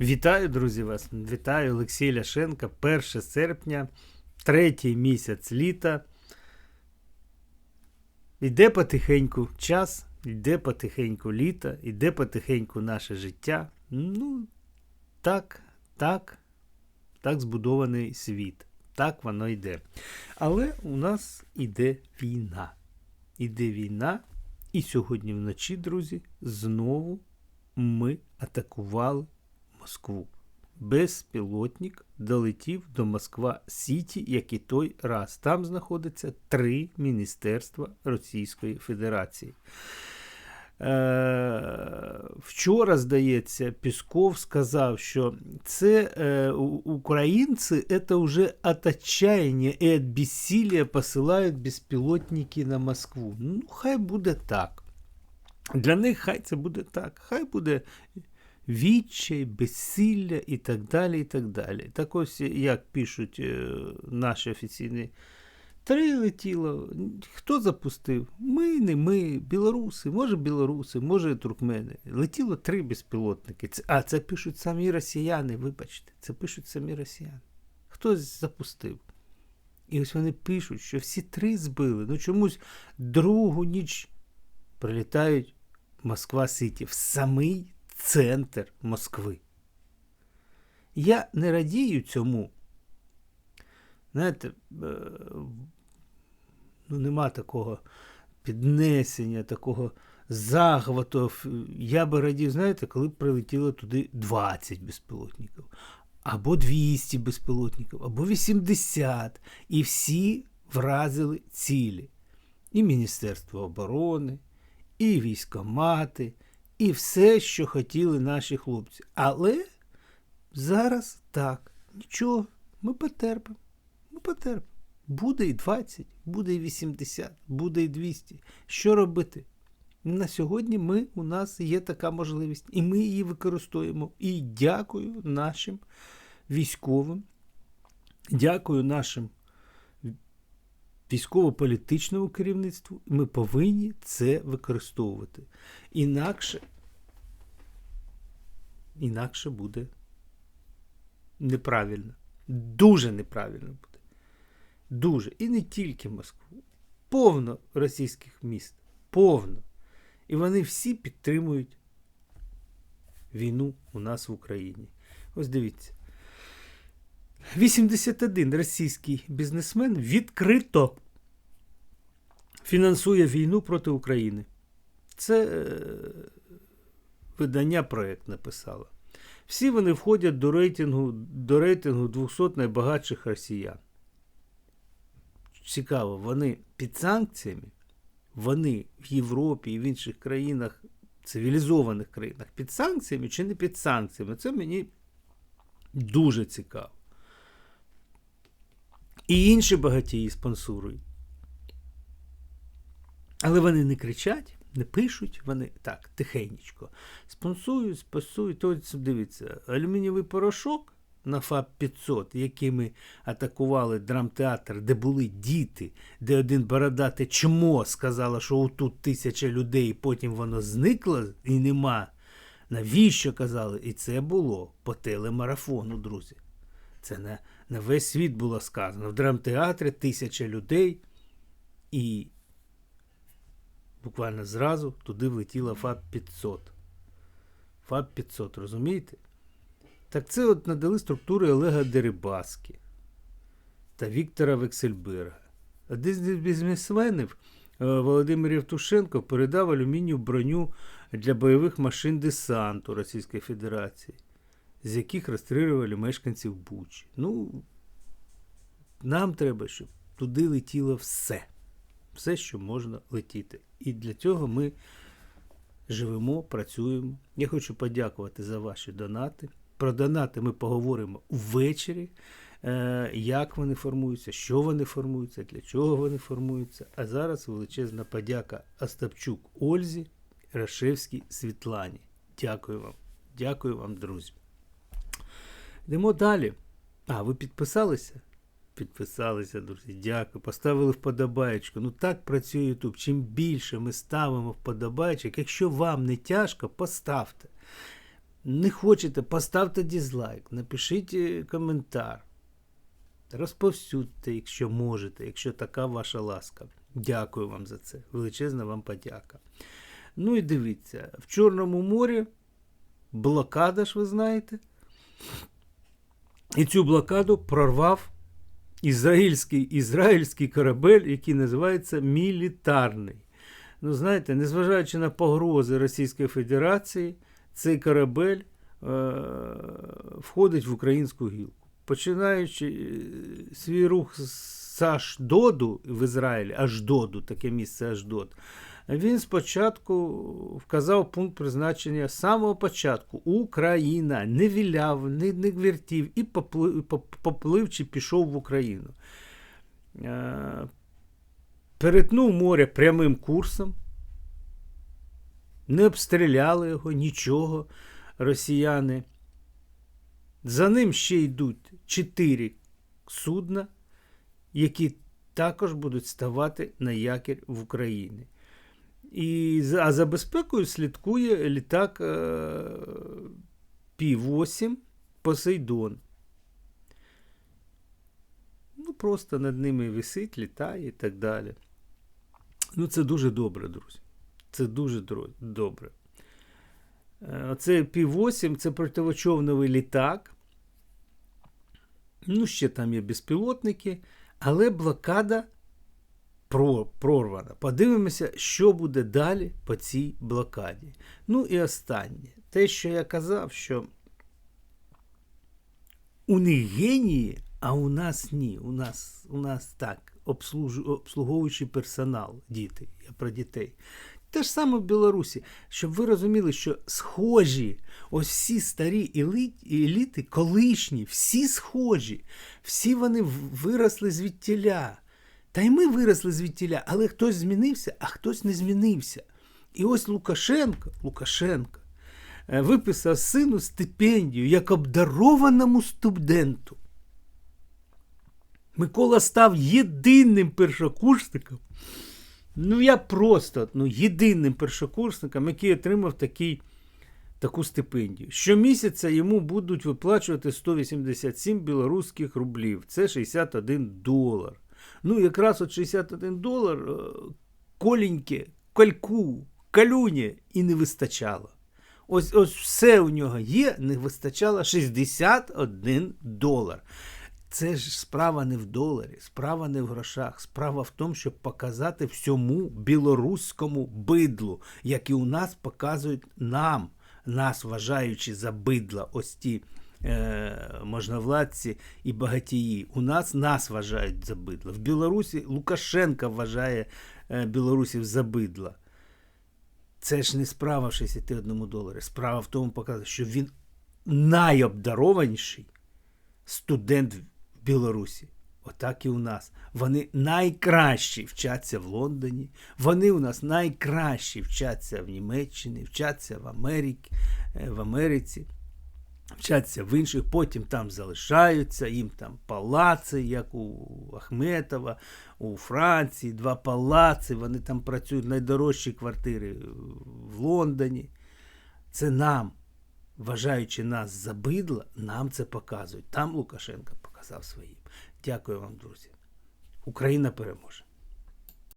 Вітаю, друзі, вас! Вітаю Олексій Ляшенко. 1 серпня, третій місяць літа. Іде потихеньку час, йде потихеньку літо, іде потихеньку наше життя. Ну, так, так, так збудований світ. Так воно йде. Але у нас іде війна. Іде війна, і сьогодні вночі, друзі, знову ми атакували Москву. Безпілотник долетів до Москва Сіті, як і той раз. Там знаходиться три міністерства Російської Федерації. Е, Вчора, здається, Пісков сказав, що це е, українці це вже от отчаяння і від безсилля посилають безпілотники на Москву. Ну, хай буде так. Для них хай це буде так. Хай буде відчай, безсилля і так далі. і Так далі. Так ось, як пишуть е, наші офіційні. Три летіло. Хто запустив? Ми, не ми, білоруси, може білоруси, може туркмени. Летіло три безпілотники. А це пишуть самі росіяни, вибачте, це пишуть самі росіяни. Хтось запустив. І ось вони пишуть, що всі три збили. Ну чомусь другу ніч прилітають Москва Сіті в самий центр Москви. Я не радію цьому. Знаєте, е, ну нема такого піднесення, такого захвату. Я би радів, знаєте, коли б прилетіло туди 20 безпілотників, або 200 безпілотників, або 80. І всі вразили цілі. І Міністерство оборони, і військомати, і все, що хотіли наші хлопці. Але зараз так, нічого, ми потерпимо. Ми потерпимо. Буде і 20, буде і 80, буде і 200. Що робити? На сьогодні ми, у нас є така можливість, і ми її використовуємо. І дякую нашим військовим, дякую нашим військово-політичному керівництву. Ми повинні це використовувати. Інакше, інакше буде неправильно. Дуже неправильно буде. Дуже. І не тільки Москву. Повно російських міст. Повно. І вони всі підтримують війну у нас в Україні. Ось дивіться. 81 російський бізнесмен відкрито фінансує війну проти України. Це е, видання проект написало. Всі вони входять до рейтингу, до рейтингу 200 найбагатших росіян. Цікаво, вони під санкціями, вони в Європі і в інших країнах, цивілізованих країнах, під санкціями чи не під санкціями. Це мені дуже цікаво. І інші багатії спонсорують. Але вони не кричать, не пишуть, вони так, тихенечко. Спонсують, спонсують. Ось дивіться, алюмінієвий порошок на ФАП 500, якими атакували драмтеатр, де були діти, де один бородате чмо сказала, що отут тисяча людей, і потім воно зникло і нема. Навіщо казали? І це було по телемарафону, друзі. Це на, на весь світ було сказано. В драмтеатрі тисяча людей, і буквально зразу туди влетіла ФАП 500. ФАП 500, розумієте? Так це от надали структури Олега Дерибаски та Віктора Вексельберга. Один з бізнесменів е, Володимир Євтушенко передав алюмінію броню для бойових машин десанту Російської Федерації, з яких розстрілювали мешканців Бучі. Ну, нам треба, щоб туди летіло все. Все, що можна летіти. І для цього ми живемо, працюємо. Я хочу подякувати за ваші донати. Про донати ми поговоримо ввечері, е, як вони формуються, що вони формуються, для чого вони формуються. А зараз величезна подяка Остапчук Ользі, Рашевській Світлані. Дякую вам. Дякую вам, друзі. Йдемо далі. А, ви підписалися? Підписалися, друзі. Дякую. Поставили вподобаєчку. Ну так працює YouTube. Чим більше ми ставимо вподобайчик, якщо вам не тяжко, поставте. Не хочете, поставте дізлайк, напишіть е, коментар. Розповсюдьте, якщо можете, якщо така ваша ласка. Дякую вам за це. Величезна вам подяка. Ну і дивіться, в Чорному морі блокада ж ви знаєте. І цю блокаду прорвав ізраїльський, ізраїльський корабель, який називається Мілітарний. Ну, знаєте, незважаючи на погрози Російської Федерації, цей корабель е- входить в українську гілку. Починаючи е, свій рух з Ашдоду в Ізраїлі, Аждоду, таке місце Аждод, він спочатку вказав пункт призначення з самого початку Україна, не віляв, не, не вертів і поплив, поплив чи пішов в Україну. Е, Перетнув море прямим курсом, не обстріляли його, нічого росіяни. За ним ще йдуть чотири судна, які також будуть ставати на якір в Україні. І, а за безпекою слідкує літак е, Пі-8 Посейдон. Ну, просто над ними висить, літає і так далі. Ну, це дуже добре, друзі. Це дуже добре. Е, Оце Пі-8 це противочовновий літак. Ну, ще там є безпілотники, але блокада прорвана. Подивимося, що буде далі по цій блокаді. Ну і останнє. Те, що я казав, що у них генії, а у нас ні. У нас, у нас так, обслуж... обслуговуючий персонал, діти. Я про дітей. Те ж саме в Білорусі, щоб ви розуміли, що схожі, ось всі старі еліт- еліти, колишні, всі схожі, всі вони виросли звідтіля. Та й ми виросли звідтіля, але хтось змінився, а хтось не змінився. І ось Лукашенко, Лукашенко е, виписав сину стипендію як обдарованому студенту. Микола став єдиним першокурсником. Ну, я просто ну, єдиним першокурсником, який отримав такий, таку стипендію. Щомісяця йому будуть виплачувати 187 білоруських рублів. Це 61 долар. Ну, якраз от 61 долар е, коленьке, кальку, калюні і не вистачало. Ось, ось все у нього є, не вистачало 61 долар. Це ж справа не в доларі, справа не в грошах. Справа в тому, щоб показати всьому білоруському бидлу, як і у нас показують нам, нас вважаючи за бидла, ось ті можновладці і багатії. У нас нас вважають за бидла. В Білорусі Лукашенка вважає е, білорусів за бидла. Це ж не справа в 61 доларі. Справа в тому показати, що він найобдарованіший студент в Білорусі. Отак і у нас. Вони найкращі вчаться в Лондоні, вони у нас найкращі вчаться в Німеччині, вчаться в Америці, в Америці, вчаться в інших, потім там залишаються, їм там палаци, як у Ахметова, у Франції, два палаци, вони там працюють найдорожчі квартири в Лондоні. Це нам, вважаючи нас за бидла, нам це показують. Там Лукашенко показав своїм. Дякую вам, друзі. Україна переможе.